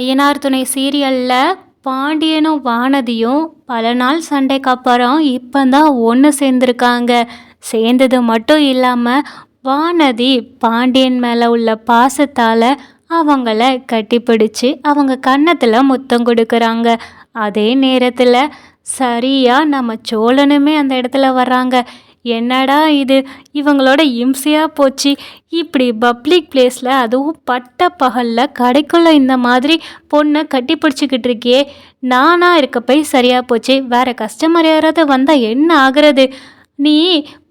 ஐயனார் துணை சீரியலில் பாண்டியனும் வானதியும் பல நாள் சண்டைக்கு அப்புறம் இப்போதான் ஒன்று சேர்ந்துருக்காங்க. சேர்ந்தது மட்டும் இல்லாமல் வானதி பாண்டியன் மேலே உள்ள பாசத்தால் அவங்கள கட்டிப்பிடிச்சு அவங்க கன்னத்தில் முத்தம் கொடுக்குறாங்க. அதே நேரத்தில் சரியாக நம்ம சோழனுமே அந்த இடத்துல வர்றாங்க. என்னடா இது? இவங்களோட இம்சையாக போச்சு. இப்படி பப்ளிக் பிளேஸில் அதுவும் பட்ட பகலில் கடைக்குள்ளே இந்த மாதிரி பொண்ணை கட்டி பிடிச்சிக்கிட்டு இருக்கியே. நானாக இருக்க போய் சரியாக போச்சு. வேறு கஸ்டமர் யாராவது வந்தால் என்ன ஆகிறது? நீ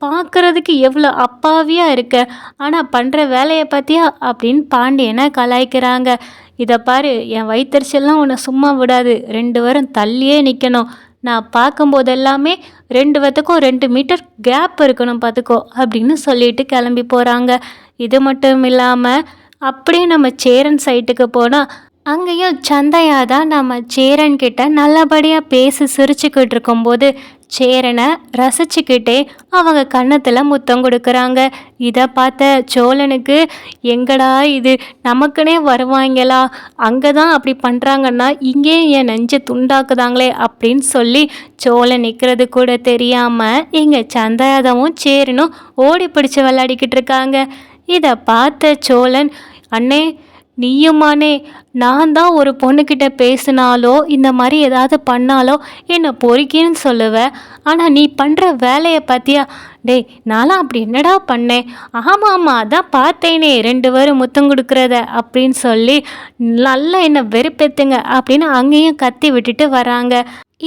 பார்க்குறதுக்கு எவ்வளோ அப்பாவியாக இருக்க? ஆனால் பண்ணுற வேலையை பார்த்தியா அப்படின்னு பாண்டியனை கலாய்க்கிறாங்க. இதை பாரு என் வயிற்றுச்செல்லாம் உன்னை சும்மா விடாது. ரெண்டு வரும் தள்ளியே நிற்கணும் நான் பார்க்கும்போதெல்லாமே ரெண்டு வத்துக்கும் ரெண்டு மீட்டர் கேப் இருக்கணும் பார்த்துக்கோ அப்படின்னு சொல்லிட்டு கிளம்பி போகிறாங்க இது மட்டும் இல்லாமல் அப்படியே நம்ம சேரன் சைட்டுக்கு போனால் அங்கேயும் சந்தையா தான் நம்ம சேரன்கிட்ட நல்லபடியாக பேசி சிரிச்சுக்கிட்டு இருக்கும்போது சேரனை ரசிச்சுக்கிட்டே அவங்க கன்னத்தில் முத்தம் கொடுக்குறாங்க. இதை பார்த்த சோழனுக்கு எங்கடா இது? நமக்குனே வருவாங்களா அங்கே தான் அப்படி பண்ணுறாங்கன்னா இங்கே என் நெஞ்சு துண்டாக்குதாங்களே? அப்படின்னு சொல்லி சோழன் நிற்கிறது கூட தெரியாமல் இங்கே சந்தாதமும் சேரனும் ஓடி பிடிச்சி விளையாடிக்கிட்டு இருக்காங்க. இதை பார்த்த சோழன் அண்ணே நீயுமானே நான் தான் ஒரு பொண்ணுக்கிட்ட பேசினாலோ இந்த மாதிரி ஏதாவது பண்ணாலோ என்னை பொறுக்கின்னு சொல்லுவேன் ஆனால் நீ பண்ணுற வேலையை பார்த்தியா டேய் நான்லாம் அப்படி என்னடா பண்ணேன்? ஆமாம் ஆமாம் அதான் பார்த்தேனே ரெண்டு பேரும் முத்தம் கொடுக்குறத அப்படின்னு சொல்லி நல்லா என்னை வெறுப்பேத்துங்க அப்படின்னு அங்கேயும் கத்தி விட்டுட்டு வராங்க.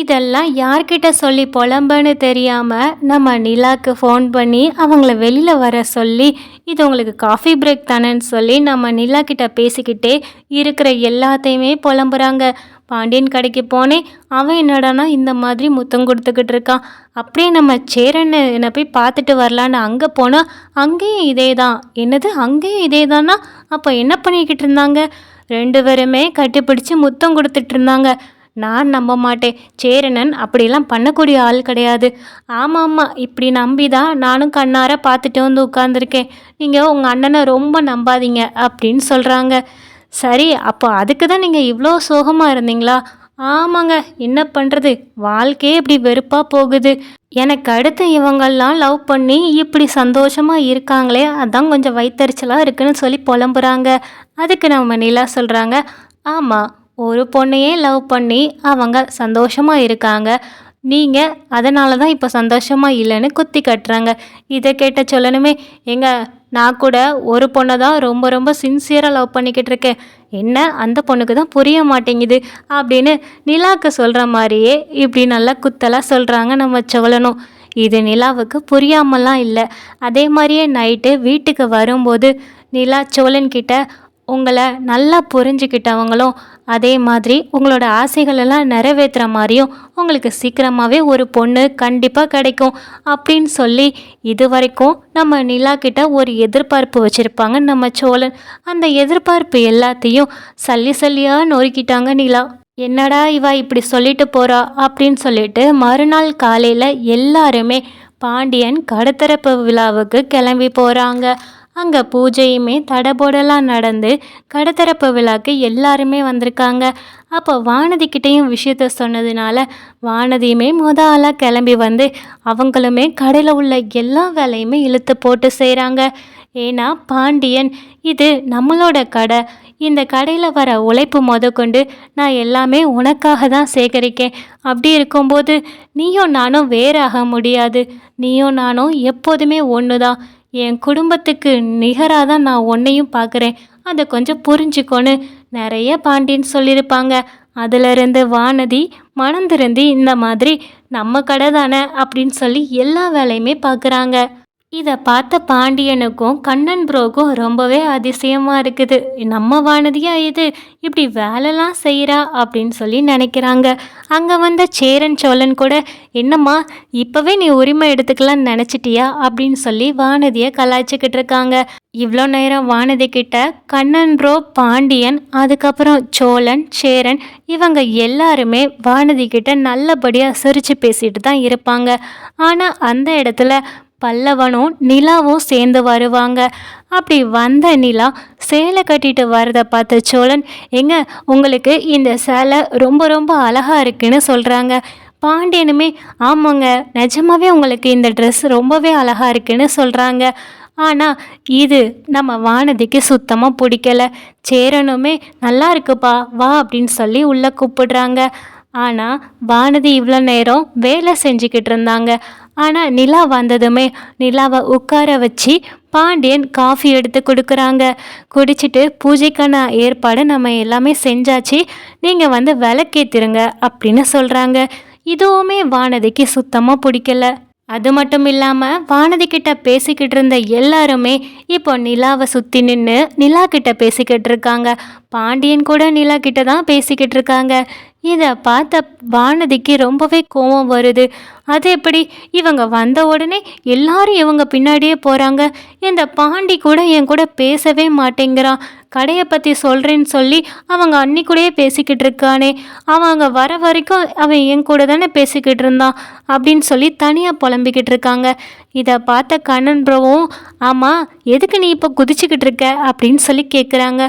இதெல்லாம் யார்கிட்ட சொல்லி புலம்புன்னு தெரியாமல் நம்ம நிலாக்கு ஃபோன் பண்ணி அவங்கள வெளியில் வர சொல்லி இது உங்களுக்கு காஃபி பிரேக் தானேன்னு சொல்லி நம்ம நிலா கிட்ட பேசிக்கிட்டே இருக்கிற எல்லாத்தையுமே புலம்புறாங்க. பாண்டியன் கடைக்கு போனேன். அவன் என்னடானா இந்த மாதிரி முத்தம் கொடுத்துக்கிட்டு இருக்கான். அப்படியே நம்ம சேரன்னு என்னை போய் பார்த்துட்டு வரலான்னு அங்கே போனால் அங்கேயும் இதே தான் என்னது? அங்கேயும் இதே தானா அப்போ என்ன பண்ணிக்கிட்டு இருந்தாங்க? ரெண்டு பேருமே கட்டிப்பிடிச்சு முத்தம் கொடுத்துட்டு இருந்தாங்க. நான் நம்ப மாட்டேன். சேரணன் அப்படிலாம் பண்ணக்கூடிய ஆள் கிடையாது. ஆமாம் ஆமாம் இப்படி நம்பி தான் நானும் கண்ணார பார்த்துட்டு வந்து உட்காந்துருக்கேன் நீங்கள் உங்கள் அண்ணனை ரொம்ப நம்பாதீங்க அப்படின்னு சொல்கிறாங்க சரி அப்போ அதுக்கு தான் நீங்கள் இவ்வளோ சோகமாக இருந்தீங்களா? ஆமாங்க என்ன பண்ணுறது வாழ்க்கையே இப்படி வெறுப்பாக போகுது. எனக்கு அடுத்து இவங்கெல்லாம் லவ் பண்ணி இப்படி சந்தோஷமாக இருக்காங்களே அதான் கொஞ்சம் வயிற்றுச்சலாக இருக்குன்னு சொல்லி புலம்புறாங்க. அதுக்கு நம்ம நிலா சொல்கிறாங்க ஆமாம் ஒரு பொண்ணையே லவ் பண்ணி அவங்க சந்தோஷமாக இருக்காங்க. நீங்கள் அதனால தான் இப்போ சந்தோஷமாக இல்லைன்னு குத்தி கட்டுறாங்க. இதை கேட்ட சொல்லணுமே எங்க நான் கூட ஒரு பொண்ணை தான் ரொம்ப ரொம்ப சின்சியராக லவ் பண்ணிக்கிட்டு இருக்கேன். என்ன? அந்த பொண்ணுக்கு தான் புரிய மாட்டேங்குது அப்படின்னு நிலாவுக்கு சொல்கிற மாதிரியே இப்படி நல்லா குத்தலாக சொல்கிறாங்க நம்ம சொல்லணும் இது நிலாவுக்கு புரியாமலாம் இல்லை. அதே மாதிரியே நைட்டு வீட்டுக்கு வரும்போது நிலா சோழன்கிட்ட உங்களை நல்லா புரிஞ்சுக்கிட்டவங்களும் அதே மாதிரி உங்களோட ஆசைகளெல்லாம் நிறைவேற்றுற மாதிரியும் உங்களுக்கு சீக்கிரமாகவே ஒரு பொண்ணு கண்டிப்பாக கிடைக்கும் அப்படின்னு சொல்லி இது வரைக்கும் நம்ம நிலா கிட்ட ஒரு எதிர்பார்ப்பு வச்சுருப்பாங்க நம்ம சோழன். அந்த எதிர்பார்ப்பு எல்லாத்தையும் சல்லி சல்லியாக நொறுக்கிட்டாங்க நிலா. என்னடா இவா இப்படி சொல்லிட்டு போகிறா அப்படின்னு சொல்லிட்டு மறுநாள் காலையில் எல்லாருமே பாண்டியன் கடத்தரப்பு விழாவுக்கு கிளம்பி போகிறாங்க அங்கே பூஜையுமே தடபோடலாம் நடந்து கடத்தரப்பு விழாக்கு எல்லாருமே வந்திருக்காங்க. அப்போ வானதிக்கிட்டேயும் விஷயத்த சொன்னதுனால வானதியுமே முத ஆளாக கிளம்பி வந்து அவங்களுமே கடையில் உள்ள எல்லா வேலையுமே இழுத்து போட்டு செய்கிறாங்க ஏன்னா பாண்டியன் இது நம்மளோட கடை. இந்த கடையில் வர உழைப்பு முத கொண்டு நான் எல்லாமே உனக்காக தான் சேகரிக்கேன். அப்படி இருக்கும்போது நீயும் நானும் வேறாக முடியாது. நீயும் நானும் எப்போதுமே ஒன்று தான் என் குடும்பத்துக்கு நிகராக தான் நான் உன்னையும் பார்க்குறேன். அதை கொஞ்சம் புரிஞ்சுக்கோன்னு நிறைய பாண்டின்னு சொல்லியிருப்பாங்க. அதிலிருந்து வானதி மனம் திருந்தி இந்த மாதிரி நம்ம கடை தானே அப்படின்னு சொல்லி எல்லா வேலையுமே பார்க்குறாங்க. இதை பார்த்த பாண்டியனுக்கும் கண்ணன் ப்ரோக்கும் ரொம்பவே அதிசயமாக இருக்குது. நம்ம வானதியா இது? இப்படி வேலைலாம் செய்கிறா அப்படின்னு சொல்லி நினைக்கிறாங்க. அங்கே வந்த சேரன் சோழன் கூட என்னம்மா இப்போவே நீ உரிமை எடுத்துக்கலாம்னு நினச்சிட்டியா? அப்படின்னு சொல்லி வானதியை கலாய்ச்சிக்கிட்டு இருக்காங்க. இவ்வளோ நேரம் வானதி கிட்ட கண்ணன் ப்ரோ பாண்டியன் அதுக்கப்புறம் சோழன் சேரன் இவங்க எல்லாருமே வானதி கிட்ட நல்லபடியாக சிரித்து பேசிட்டு தான் இருப்பாங்க. ஆனால் அந்த இடத்துல பல்லவனும் நிலாவும் சேர்ந்து வருவாங்க. அப்படி வந்த நிலா சேலை கட்டிட்டு வரதை பார்த்த சோழன் எங்க உங்களுக்கு இந்த சேலை ரொம்ப ரொம்ப அழகா இருக்குன்னு சொல்கிறாங்க பாண்டியனுமே ஆமாங்க நிஜமாவே உங்களுக்கு இந்த ட்ரெஸ் ரொம்பவே அழகா இருக்குன்னு சொல்கிறாங்க ஆனால் இது நம்ம வானதிக்கு சுத்தமாக பிடிக்கல. சேரனுமே நல்லா இருக்குப்பா வா அப்படின்னு சொல்லி உள்ளே கூப்பிடுறாங்க. ஆனால் வானதி இவ்வளோ நேரம் வேலை செஞ்சுக்கிட்டு இருந்தாங்க. ஆனால் நிலா வந்ததுமே நிலாவை உட்கார வச்சு பாண்டியன் காஃபி எடுத்து கொடுக்குறாங்க. குடிச்சிட்டு பூஜைக்கான ஏற்பாடு நம்ம எல்லாமே செஞ்சாச்சு. நீங்கள் வந்து விளக்கேற்றிருங்க அப்படின்னு சொல்கிறாங்க இதுவுமே வானதிக்கு சுத்தமாக பிடிக்கல. அது மட்டும் இல்லாமல் வானதி கிட்ட பேசிக்கிட்டு இருந்த எல்லாருமே இப்போ நிலாவை சுற்றி நின்று நிலா கிட்ட பேசிக்கிட்டு இருக்காங்க. பாண்டியன் கூட நிலா கிட்ட தான் பேசிக்கிட்டு இருக்காங்க. இதை பார்த்த வானதிக்கு ரொம்பவே கோபம் வருது. அது எப்படி? இவங்க வந்த உடனே எல்லாரும் இவங்க பின்னாடியே போகிறாங்க இந்த பாண்டி கூட என் கூட பேசவே மாட்டேங்கிறான். கடையை பற்றி சொல்கிறேன்னு சொல்லி அவங்க அன்னி கூடயே பேசிக்கிட்டு இருக்கானே. அவங்க வர வரைக்கும் அவன் என் கூட தானே பேசிக்கிட்டு இருந்தான் அப்படின்னு சொல்லி தனியாக புலம்பிக்கிட்டு இருக்காங்க. இதை பார்த்த கண்ணன் ப்ரோவும் ஆமாம் எதுக்கு நீ இப்போ குதிச்சுக்கிட்டு இருக்க? அப்படின்னு சொல்லி கேட்குறாங்க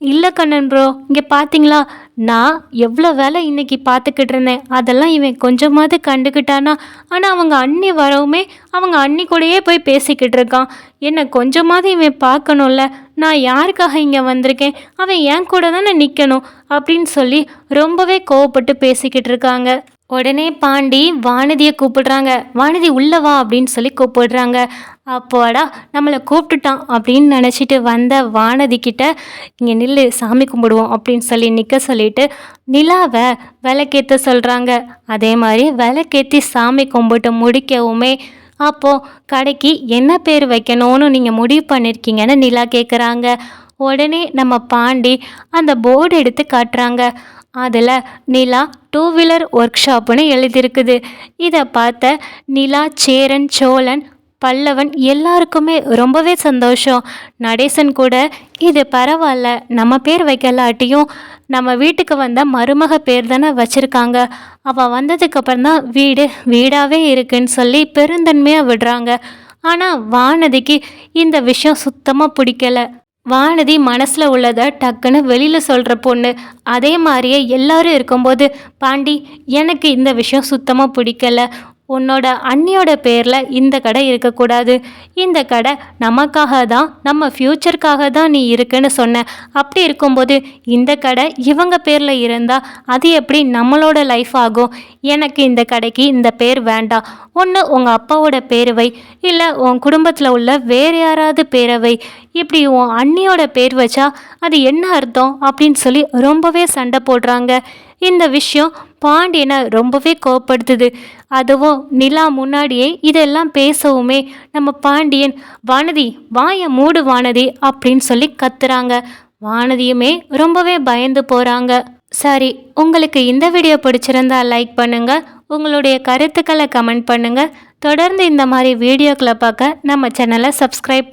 இல்லை கண்ணன் ப்ரோ இங்கே பார்த்தீங்களா நான் எவ்வளோ வேலை இன்னைக்கு பார்த்துக்கிட்டு இருந்தேன். அதெல்லாம் இவன் கொஞ்சமாவது கண்டுக்கிட்டானா? ஆனால் அவங்க அண்ணி வரவுமே அவங்க அண்ணி கூடயே போய் பேசிக்கிட்டு இருக்கான். என்னை கொஞ்சமாவது இவன் பார்க்கணும்ல. நான் யாருக்காக இங்கே வந்திருக்கேன்? அவன் என் கூட தானே நிற்கணும் அப்படின்னு சொல்லி ரொம்பவே கோவப்பட்டு பேசிக்கிட்டு இருக்காங்க. உடனே பாண்டி வானதியை கூப்பிடுறாங்க. வானதி உள்ளவா அப்படின்னு சொல்லி கூப்பிடுறாங்க. அப்போடா நம்மளை கூப்பிட்டுட்டான் அப்படின்னு நினச்சிட்டு வந்த வானதி கிட்ட இங்கே நில்லு சாமி கும்பிடுவோம் அப்படின்னு சொல்லி நிற்க சொல்லிட்டு நிலாவை விளக்கேற்ற சொல்கிறாங்க அதே மாதிரி விளக்கேற்றி சாமி கும்பிட்டு முடிக்கவுமே அப்போது கடைக்கு என்ன பேர் வைக்கணும்னு நீங்கள் முடிவு பண்ணியிருக்கீங்கன்னு நிலா கேட்குறாங்க உடனே நம்ம பாண்டி அந்த போர்டு எடுத்து காட்டுறாங்க. அதில் நிலா டூ வீலர் ஒர்க் ஷாப்புன்னு எழுதியிருக்குது. இதை பார்த்த நிலா சேரன் சோழன் பல்லவன் எல்லாருக்குமே ரொம்பவே சந்தோஷம். நடேசன் கூட இது பரவாயில்ல நம்ம பேர் வைக்கலாட்டியும் நம்ம வீட்டுக்கு வந்த மருமக பேர் தானே வச்சுருக்காங்க. அவள் வந்ததுக்கப்புறம் தான் வீடு வீடாகவே இருக்குன்னு சொல்லி பெருந்தன்மையாக விடுறாங்க. ஆனால் வானதிக்கு இந்த விஷயம் சுத்தமாக பிடிக்கல. வானதி மனசில் உள்ளதை டக்குன்னு வெளியில் சொல்கிற பொண்ணு அதே மாதிரியே எல்லாரும் இருக்கும்போது பாண்டி எனக்கு இந்த விஷயம் சுத்தமாக பிடிக்கல. உன்னோட அண்ணியோட பேரில் இந்த கடை இருக்கக்கூடாது. இந்த கடை நமக்காக தான் நம்ம ஃப்யூச்சருக்காக தான் நீ இருக்குன்னு சொன்ன. அப்படி இருக்கும்போது இந்த கடை இவங்க பேரில் இருந்தால் அது எப்படி நம்மளோட லைஃப் ஆகும்? எனக்கு இந்த கடைக்கு இந்த பேர் வேண்டாம். ஒன்று உங்கள் அப்பாவோட பேரவை இல்லை உன் குடும்பத்தில் உள்ள வேறு யாராவது பேரவை இப்படி உன் அண்ணியோட பேர் வச்சா அது என்ன அர்த்தம் அப்படின்னு சொல்லி ரொம்பவே சண்டை போடுறாங்க. இந்த விஷயம் பாண்டியனை ரொம்பவே கோவப்படுத்துது. அதுவும் நிலா முன்னாடியே இதெல்லாம் பேசவுமே நம்ம பாண்டியன் வானதி வாய மூடு வானதி அப்படின்னு சொல்லி கத்துறாங்க. வானதியுமே ரொம்பவே பயந்து போகிறாங்க சரி உங்களுக்கு இந்த வீடியோ பிடிச்சிருந்தா லைக் பண்ணுங்கள் உங்களுடைய கருத்துக்களை கமெண்ட் பண்ணுங்கள் தொடர்ந்து இந்த மாதிரி வீடியோக்களை பார்க்க நம்ம சேனலை subscribe